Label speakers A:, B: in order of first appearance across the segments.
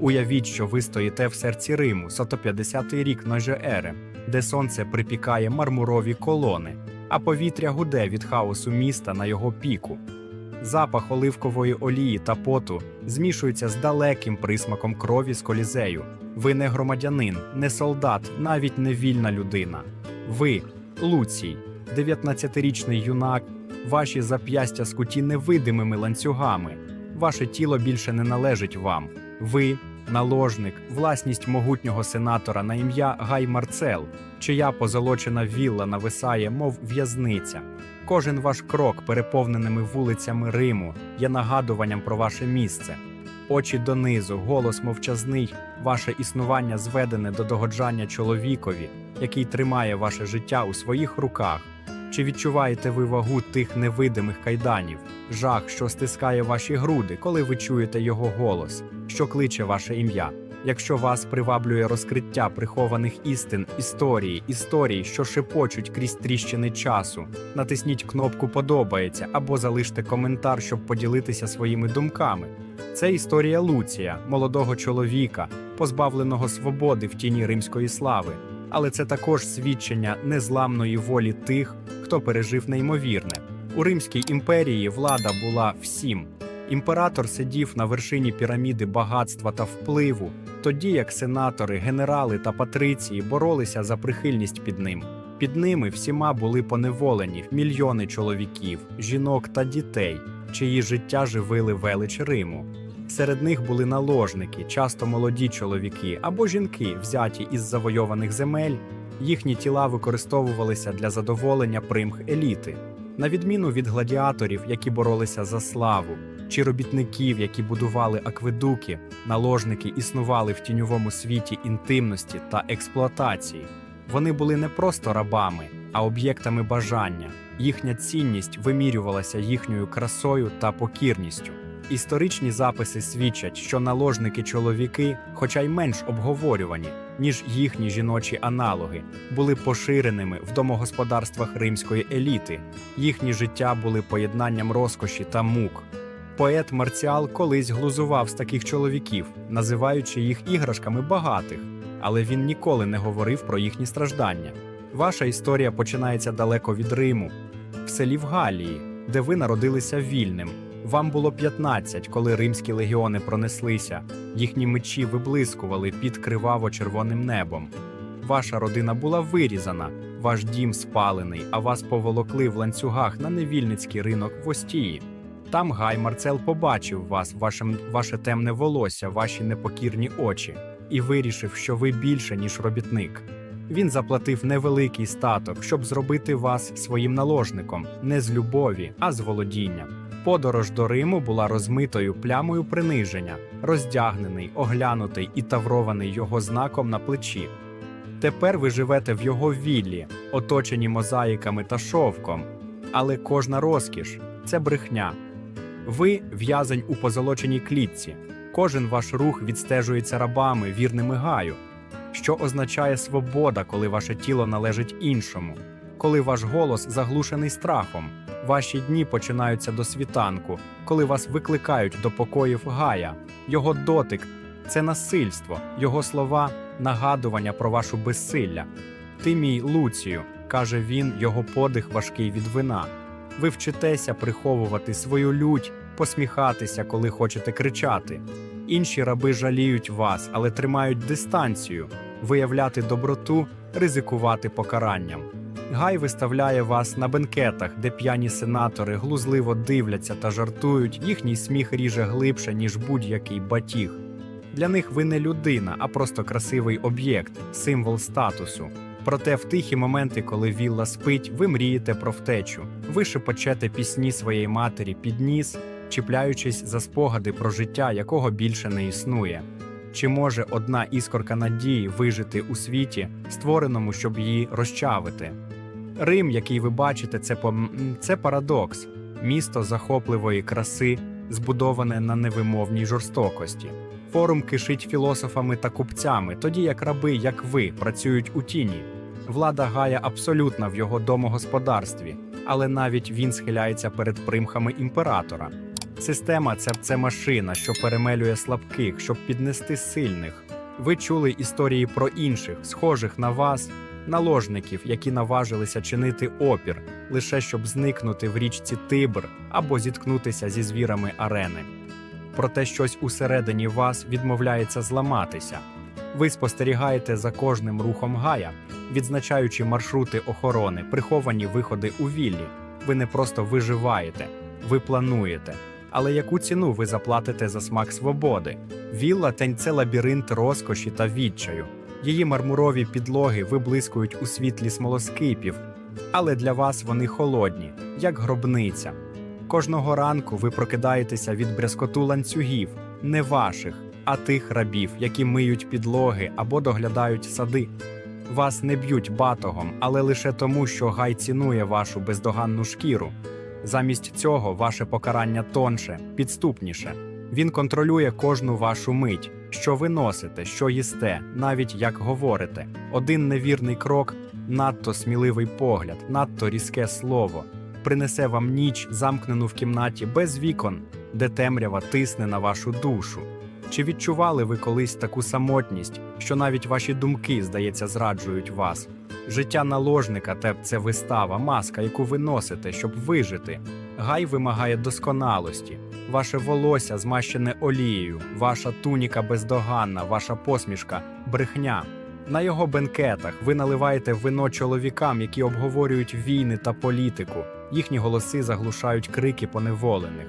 A: Уявіть, що ви стоїте в серці Риму, 150-й рік ноже ери, де сонце припікає мармурові колони, а повітря гуде від хаосу міста на його піку. Запах оливкової олії та поту змішується з далеким присмаком крові з колізею. Ви не громадянин, не солдат, навіть не вільна людина. Ви Луцій, 19-річний юнак, ваші зап'ястя скуті невидимими ланцюгами. Ваше тіло більше не належить вам. Ви наложник, власність могутнього сенатора на ім'я Гай Марцел, чия позолочена вілла нависає, мов в'язниця. Кожен ваш крок переповненими вулицями Риму є нагадуванням про ваше місце. Очі донизу, голос мовчазний, ваше існування зведене до догоджання чоловікові, який тримає ваше життя у своїх руках. Чи відчуваєте ви вагу тих невидимих кайданів, жах, що стискає ваші груди, коли ви чуєте його голос, що кличе ваше ім'я? Якщо вас приваблює розкриття прихованих істин, історії, історії, що шепочуть крізь тріщини часу, натисніть кнопку Подобається або залиште коментар, щоб поділитися своїми думками. Це історія Луція, молодого чоловіка, позбавленого свободи в тіні римської слави. Але це також свідчення незламної волі тих, хто пережив неймовірне. У Римській імперії влада була всім. Імператор сидів на вершині піраміди багатства та впливу, тоді як сенатори, генерали та патриції боролися за прихильність під ним. Під ними всіма були поневолені мільйони чоловіків, жінок та дітей, чиї життя живили велич Риму. Серед них були наложники, часто молоді чоловіки або жінки, взяті із завойованих земель. Їхні тіла використовувалися для задоволення примх еліти, на відміну від гладіаторів, які боролися за славу, чи робітників, які будували акведуки, наложники існували в тіньовому світі інтимності та експлуатації. Вони були не просто рабами, а об'єктами бажання. Їхня цінність вимірювалася їхньою красою та покірністю. Історичні записи свідчать, що наложники чоловіки, хоча й менш обговорювані, ніж їхні жіночі аналоги, були поширеними в домогосподарствах римської еліти. Їхні життя були поєднанням розкоші та мук. Поет Марціал колись глузував з таких чоловіків, називаючи їх іграшками багатих, але він ніколи не говорив про їхні страждання. Ваша історія починається далеко від Риму, в селі в Галії, де ви народилися вільним. Вам було 15, коли римські легіони пронеслися, їхні мечі виблискували під криваво-червоним небом. Ваша родина була вирізана, ваш дім спалений, а вас поволокли в ланцюгах на невільницький ринок в Остії. Там Гай Марцел побачив вас, вашим, ваше темне волосся, ваші непокірні очі, і вирішив, що ви більше, ніж робітник. Він заплатив невеликий статок, щоб зробити вас своїм наложником, не з любові, а з володіння. Подорож до Риму була розмитою плямою приниження, роздягнений, оглянутий і таврований його знаком на плечі. Тепер ви живете в його віллі, оточені мозаїками та шовком, але кожна розкіш це брехня. Ви в'язень у позолоченій клітці. Кожен ваш рух відстежується рабами, вірними гаю, що означає свобода, коли ваше тіло належить іншому, коли ваш голос заглушений страхом. Ваші дні починаються до світанку, коли вас викликають до покоїв Гая. Його дотик це насильство, його слова нагадування про вашу безсилля. Ти мій Луцію, каже він, його подих важкий від вина. Ви вчитеся приховувати свою лють, посміхатися, коли хочете кричати. Інші раби жаліють вас, але тримають дистанцію, виявляти доброту, ризикувати покаранням. Гай виставляє вас на бенкетах, де п'яні сенатори глузливо дивляться та жартують, їхній сміх ріже глибше, ніж будь-який батіг. Для них ви не людина, а просто красивий об'єкт, символ статусу. Проте в тихі моменти, коли вілла спить, ви мрієте про втечу. Ви шепочете пісні своєї матері під ніс, чіпляючись за спогади про життя, якого більше не існує. Чи може одна іскорка надії вижити у світі, створеному, щоб її розчавити? Рим, який ви бачите, це це парадокс, місто захопливої краси, збудоване на невимовній жорстокості. Форум кишить філософами та купцями, тоді як раби, як ви, працюють у тіні. Влада гая абсолютна в його домогосподарстві, але навіть він схиляється перед примхами імператора. Система це, це машина, що перемелює слабких, щоб піднести сильних. Ви чули історії про інших, схожих на вас, наложників, які наважилися чинити опір, лише щоб зникнути в річці Тибр або зіткнутися зі звірами арени. Проте щось усередині вас відмовляється зламатися. Ви спостерігаєте за кожним рухом гая, відзначаючи маршрути охорони, приховані виходи у віллі. Ви не просто виживаєте, ви плануєте. Але яку ціну ви заплатите за смак свободи? Вілла тень це лабіринт розкоші та відчаю. Її мармурові підлоги виблискують у світлі смолоскипів, але для вас вони холодні, як гробниця. Кожного ранку ви прокидаєтеся від брязкоту ланцюгів, не ваших, а тих рабів, які миють підлоги або доглядають сади. Вас не б'ють батогом, але лише тому, що гай цінує вашу бездоганну шкіру. Замість цього ваше покарання тонше, підступніше. Він контролює кожну вашу мить, що ви носите, що їсте, навіть як говорите. Один невірний крок, надто сміливий погляд, надто різке слово принесе вам ніч, замкнену в кімнаті без вікон, де темрява тисне на вашу душу. Чи відчували ви колись таку самотність, що навіть ваші думки, здається, зраджують вас? Життя наложника те це вистава, маска, яку ви носите, щоб вижити. Гай вимагає досконалості. Ваше волосся змащене олією, ваша туніка бездоганна, ваша посмішка брехня. На його бенкетах ви наливаєте вино чоловікам, які обговорюють війни та політику. Їхні голоси заглушають крики поневолених.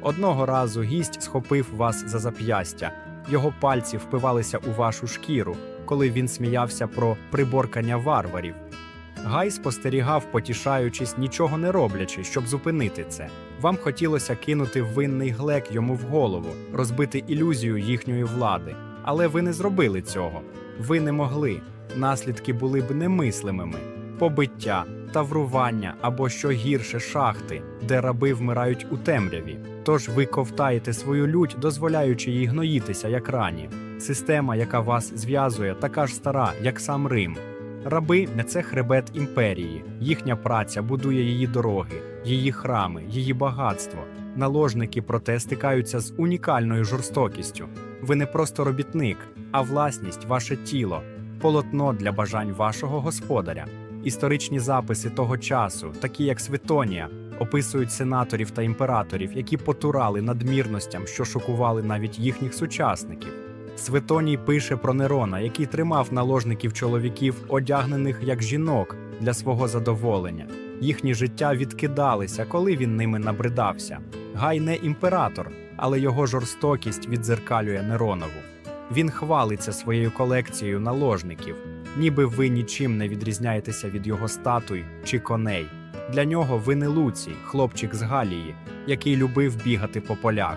A: Одного разу гість схопив вас за зап'ястя. Його пальці впивалися у вашу шкіру, коли він сміявся про приборкання варварів. Гай спостерігав, потішаючись, нічого не роблячи, щоб зупинити це. Вам хотілося кинути винний глек йому в голову, розбити ілюзію їхньої влади. Але ви не зробили цього. Ви не могли. Наслідки були б немислимими: побиття, таврування або що гірше шахти, де раби вмирають у темряві. Тож ви ковтаєте свою лють, дозволяючи їй гноїтися, як рані. Система, яка вас зв'язує, така ж стара, як сам Рим. Раби не це хребет імперії. Їхня праця будує її дороги, її храми, її багатство. Наложники проте стикаються з унікальною жорстокістю. Ви не просто робітник, а власність, ваше тіло, полотно для бажань вашого господаря. Історичні записи того часу, такі як Светонія, описують сенаторів та імператорів, які потурали надмірностям, що шокували навіть їхніх сучасників. Светоній пише про Нерона, який тримав наложників чоловіків, одягнених як жінок для свого задоволення. Їхні життя відкидалися, коли він ними набридався. Гай не імператор, але його жорстокість відзеркалює Неронову. Він хвалиться своєю колекцією наложників, ніби ви нічим не відрізняєтеся від його статуй чи коней. Для нього ви не Луцій, хлопчик з Галії, який любив бігати по полях.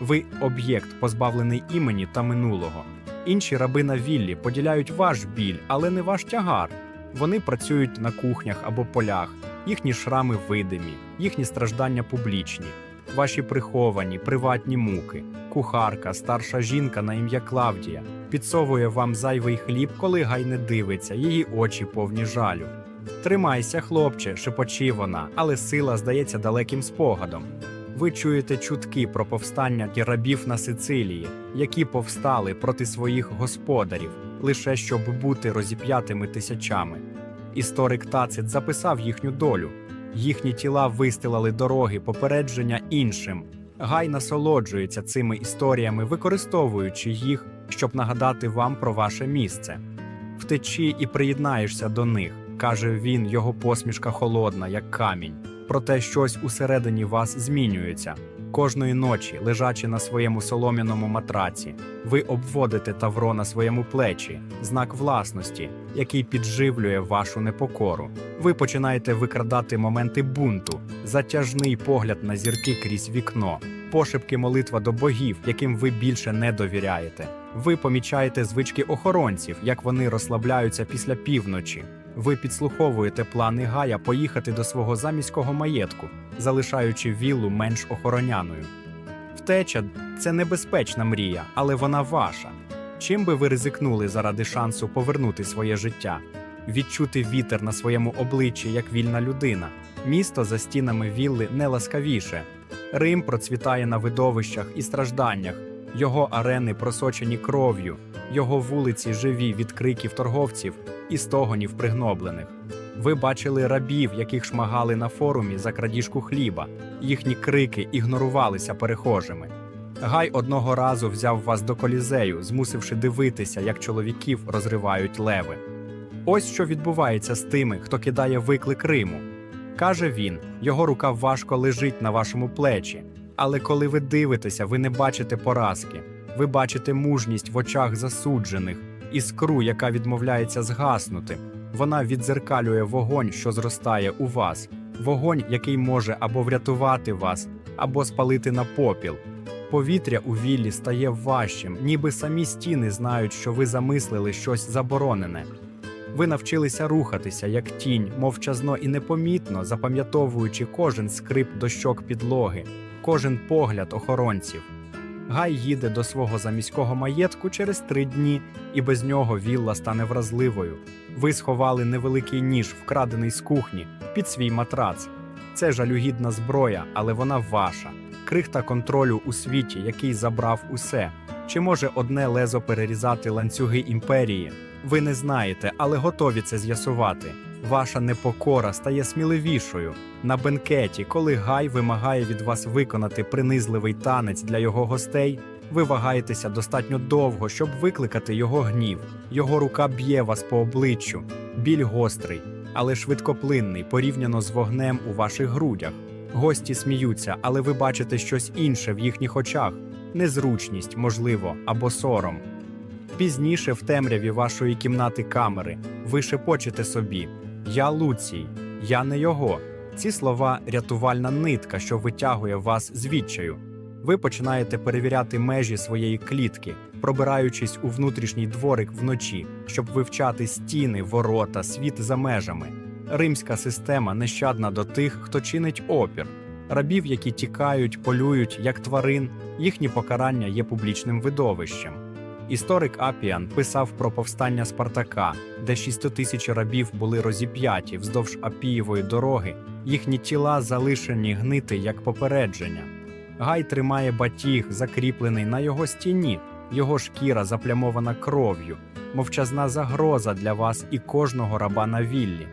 A: Ви об'єкт, позбавлений імені та минулого. Інші раби на віллі поділяють ваш біль, але не ваш тягар. Вони працюють на кухнях або полях, їхні шрами видимі, їхні страждання публічні, ваші приховані, приватні муки. Кухарка, старша жінка на ім'я Клавдія підсовує вам зайвий хліб, коли гай не дивиться, її очі повні жалю. Тримайся, хлопче, шепочі вона, але сила здається далеким спогадом. Ви чуєте чутки про повстання рабів на Сицилії, які повстали проти своїх господарів, лише щоб бути розіп'ятими тисячами. Історик Тацит записав їхню долю. Їхні тіла вистилали дороги попередження іншим. Гай насолоджується цими історіями, використовуючи їх, щоб нагадати вам про ваше місце. Втечі і приєднаєшся до них, каже він, його посмішка холодна, як камінь. Проте щось усередині вас змінюється. Кожної ночі, лежачи на своєму солом'яному матраці, ви обводите тавро на своєму плечі, знак власності, який підживлює вашу непокору. Ви починаєте викрадати моменти бунту, затяжний погляд на зірки крізь вікно, пошепки молитва до богів, яким ви більше не довіряєте. Ви помічаєте звички охоронців, як вони розслабляються після півночі. Ви підслуховуєте плани Гая поїхати до свого заміського маєтку, залишаючи віллу менш охороняною. Втеча це небезпечна мрія, але вона ваша. Чим би ви ризикнули заради шансу повернути своє життя, відчути вітер на своєму обличчі як вільна людина? Місто за стінами вілли не ласкавіше. Рим процвітає на видовищах і стражданнях, його арени просочені кров'ю, його вулиці живі від криків торговців і стогонів пригноблених. Ви бачили рабів, яких шмагали на форумі за крадіжку хліба. Їхні крики ігнорувалися перехожими. Гай одного разу взяв вас до колізею, змусивши дивитися, як чоловіків розривають леви. Ось що відбувається з тими, хто кидає виклик Риму. Каже він, його рука важко лежить на вашому плечі. Але коли ви дивитеся, ви не бачите поразки, ви бачите мужність в очах засуджених, іскру, яка відмовляється згаснути. Вона віддзеркалює вогонь, що зростає у вас, вогонь, який може або врятувати вас, або спалити на попіл. Повітря у віллі стає важчим, ніби самі стіни знають, що ви замислили щось заборонене. Ви навчилися рухатися як тінь, мовчазно і непомітно, запам'ятовуючи кожен скрип дощок підлоги, кожен погляд охоронців. Гай їде до свого заміського маєтку через три дні, і без нього вілла стане вразливою. Ви сховали невеликий ніж, вкрадений з кухні, під свій матрац. Це жалюгідна зброя, але вона ваша. Крихта контролю у світі, який забрав усе. Чи може одне лезо перерізати ланцюги імперії? Ви не знаєте, але готові це з'ясувати. Ваша непокора стає сміливішою. На бенкеті, коли Гай вимагає від вас виконати принизливий танець для його гостей, ви вагаєтеся достатньо довго, щоб викликати його гнів. Його рука б'є вас по обличчю. Біль гострий, але швидкоплинний порівняно з вогнем у ваших грудях. Гості сміються, але ви бачите щось інше в їхніх очах незручність, можливо, або сором. Пізніше, в темряві вашої кімнати камери, ви шепочете собі: Я Луцій, я не його. Ці слова рятувальна нитка, що витягує вас з відчаю. Ви починаєте перевіряти межі своєї клітки, пробираючись у внутрішній дворик вночі, щоб вивчати стіни, ворота, світ за межами. Римська система нещадна до тих, хто чинить опір. Рабів, які тікають, полюють як тварин, їхні покарання є публічним видовищем. Історик Апіан писав про повстання Спартака, де 600 тисяч рабів були розіп'яті вздовж Апієвої дороги, їхні тіла залишені гнити як попередження. Гай тримає батіг, закріплений на його стіні, його шкіра заплямована кров'ю, мовчазна загроза для вас і кожного раба на віллі.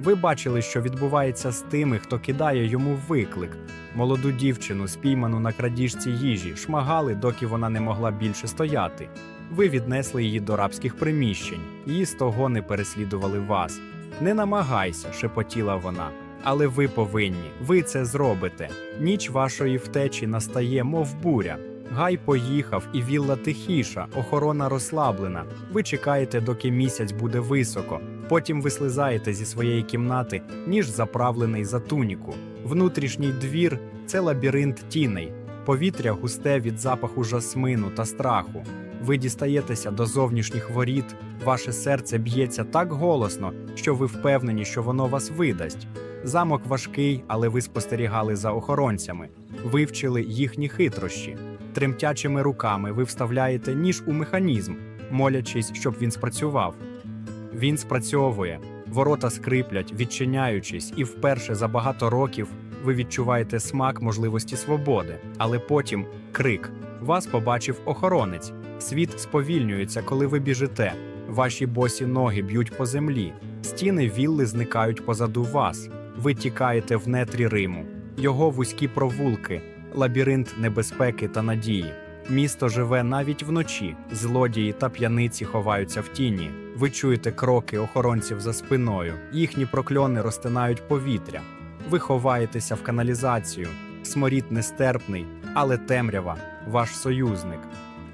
A: Ви бачили, що відбувається з тими, хто кидає йому виклик. Молоду дівчину, спійману на крадіжці їжі, шмагали, доки вона не могла більше стояти. Ви віднесли її до рабських приміщень, її стогони переслідували вас. Не намагайся, шепотіла вона. Але ви повинні, ви це зробите. Ніч вашої втечі настає, мов буря. Гай поїхав, і вілла тихіша, охорона розслаблена. Ви чекаєте, доки місяць буде високо. Потім ви слизаєте зі своєї кімнати, ніж заправлений за туніку. Внутрішній двір це лабіринт тіней, повітря густе від запаху жасмину та страху. Ви дістаєтеся до зовнішніх воріт, ваше серце б'ється так голосно, що ви впевнені, що воно вас видасть. Замок важкий, але ви спостерігали за охоронцями, вивчили їхні хитрощі. Тремтячими руками ви вставляєте ніж у механізм, молячись, щоб він спрацював. Він спрацьовує, ворота скриплять, відчиняючись, і вперше за багато років ви відчуваєте смак можливості свободи, але потім крик. Вас побачив охоронець. Світ сповільнюється, коли ви біжите. Ваші босі ноги б'ють по землі. Стіни вілли зникають позаду вас. Ви тікаєте в нетрі Риму, його вузькі провулки, лабіринт небезпеки та надії. Місто живе навіть вночі. Злодії та п'яниці ховаються в тіні. Ви чуєте кроки охоронців за спиною. Їхні прокльони розтинають повітря. Ви ховаєтеся в каналізацію. Сморід нестерпний, але темрява ваш союзник.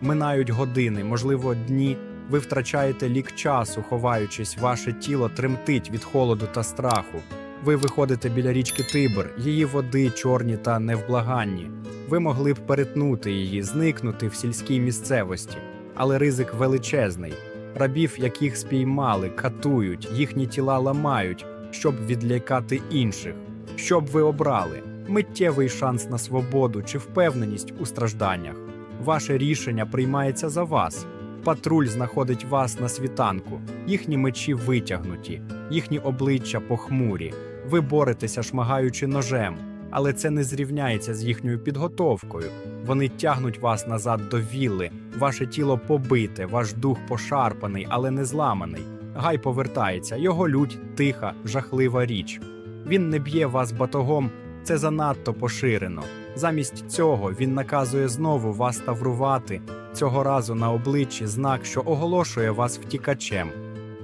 A: Минають години, можливо, дні. Ви втрачаєте лік часу, ховаючись, ваше тіло тремтить від холоду та страху. Ви виходите біля річки Тибр, її води чорні та невблаганні. Ви могли б перетнути її, зникнути в сільській місцевості, але ризик величезний. Рабів, яких спіймали, катують, їхні тіла ламають, щоб відлякати інших. Що б ви обрали? Миттєвий шанс на свободу чи впевненість у стражданнях. Ваше рішення приймається за вас. Патруль знаходить вас на світанку, їхні мечі витягнуті, їхні обличчя похмурі. Ви боретеся, шмагаючи ножем, але це не зрівняється з їхньою підготовкою. Вони тягнуть вас назад до вілли, ваше тіло побите, ваш дух пошарпаний, але не зламаний. Гай повертається, його лють тиха, жахлива річ. Він не б'є вас батогом, це занадто поширено. Замість цього він наказує знову вас таврувати, цього разу на обличчі знак, що оголошує вас втікачем.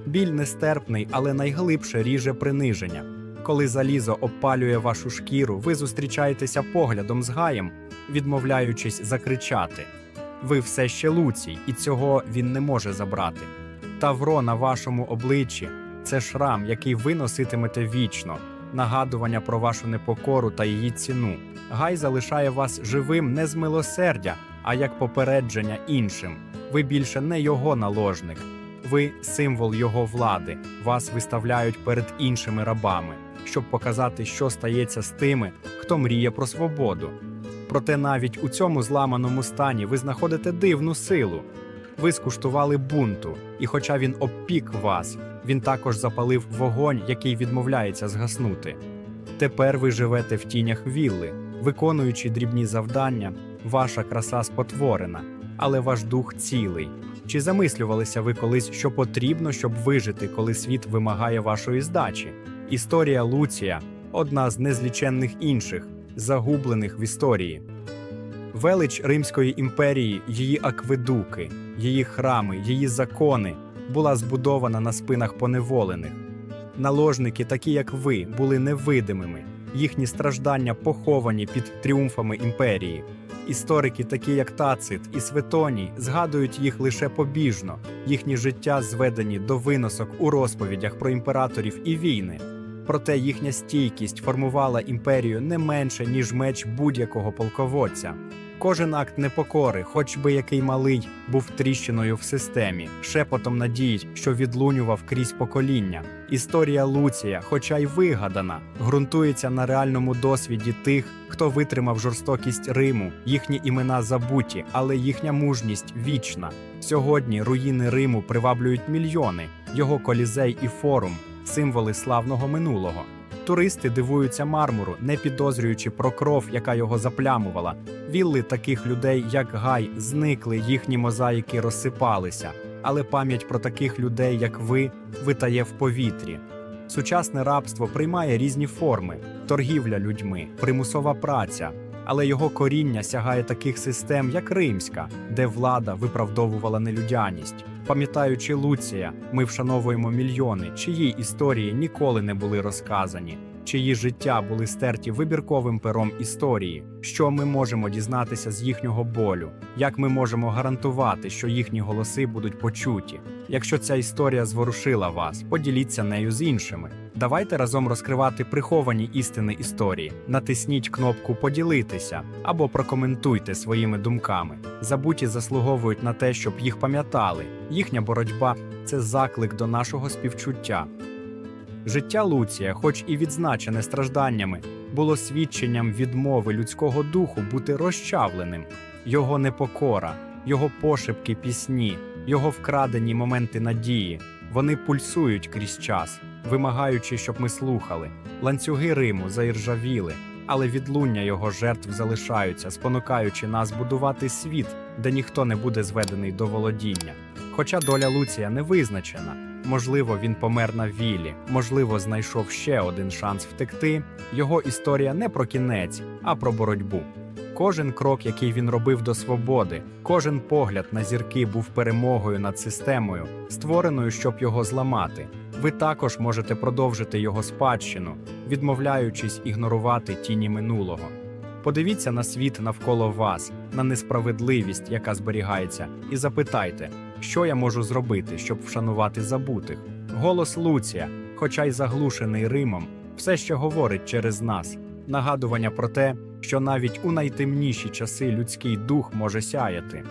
A: Біль нестерпний, але найглибше ріже приниження. Коли залізо обпалює вашу шкіру, ви зустрічаєтеся поглядом з гаєм, відмовляючись закричати. Ви все ще луцій, і цього він не може забрати. Тавро на вашому обличчі це шрам, який ви носитимете вічно, нагадування про вашу непокору та її ціну. Гай залишає вас живим не з милосердя, а як попередження іншим. Ви більше не його наложник. Ви символ його влади. Вас виставляють перед іншими рабами, щоб показати, що стається з тими, хто мріє про свободу. Проте навіть у цьому зламаному стані ви знаходите дивну силу. Ви скуштували бунту, і хоча він обпік вас, він також запалив вогонь, який відмовляється згаснути. Тепер ви живете в тінях вілли, виконуючи дрібні завдання, ваша краса спотворена, але ваш дух цілий. Чи замислювалися ви колись, що потрібно, щоб вижити, коли світ вимагає вашої здачі? Історія Луція одна з незліченних інших, загублених в історії. Велич Римської імперії, її акведуки, її храми, її закони була збудована на спинах поневолених. Наложники, такі як ви, були невидимими, їхні страждання поховані під тріумфами імперії. Історики, такі як Тацит і Светоній, згадують їх лише побіжно, їхні життя зведені до виносок у розповідях про імператорів і війни. Проте їхня стійкість формувала імперію не менше, ніж меч будь-якого полководця. Кожен акт непокори, хоч би який малий, був тріщиною в системі, шепотом надій, що відлунював крізь покоління. Історія Луція, хоча й вигадана, ґрунтується на реальному досвіді тих, хто витримав жорстокість Риму. Їхні імена забуті, але їхня мужність вічна. Сьогодні руїни Риму приваблюють мільйони, його колізей і форум, символи славного минулого. Туристи дивуються мармуру, не підозрюючи про кров, яка його заплямувала. Вілли таких людей, як Гай, зникли, їхні мозаїки розсипалися. Але пам'ять про таких людей, як ви, витає в повітрі. Сучасне рабство приймає різні форми: торгівля людьми, примусова праця. Але його коріння сягає таких систем, як римська, де влада виправдовувала нелюдяність. Пам'ятаючи Луція, ми вшановуємо мільйони, чиї історії ніколи не були розказані, чиї життя були стерті вибірковим пером історії. Що ми можемо дізнатися з їхнього болю? Як ми можемо гарантувати, що їхні голоси будуть почуті? Якщо ця історія зворушила вас, поділіться нею з іншими. Давайте разом розкривати приховані істини історії. Натисніть кнопку Поділитися або прокоментуйте своїми думками. Забуті заслуговують на те, щоб їх пам'ятали. Їхня боротьба це заклик до нашого співчуття. Життя Луція, хоч і відзначене стражданнями, було свідченням відмови людського духу бути розчавленим, його непокора, його пошепки пісні, його вкрадені моменти надії. Вони пульсують крізь час, вимагаючи, щоб ми слухали. Ланцюги Риму заіржавіли, але відлуння його жертв залишаються, спонукаючи нас будувати світ, де ніхто не буде зведений до володіння. Хоча доля Луція не визначена, можливо, він помер на вілі, можливо, знайшов ще один шанс втекти. Його історія не про кінець, а про боротьбу. Кожен крок, який він робив до свободи, кожен погляд на зірки був перемогою над системою, створеною, щоб його зламати. Ви також можете продовжити його спадщину, відмовляючись ігнорувати тіні минулого. Подивіться на світ навколо вас, на несправедливість, яка зберігається, і запитайте, що я можу зробити, щоб вшанувати забутих. Голос Луція, хоча й заглушений Римом, все ще говорить через нас, нагадування про те, що навіть у найтемніші часи людський дух може сяяти.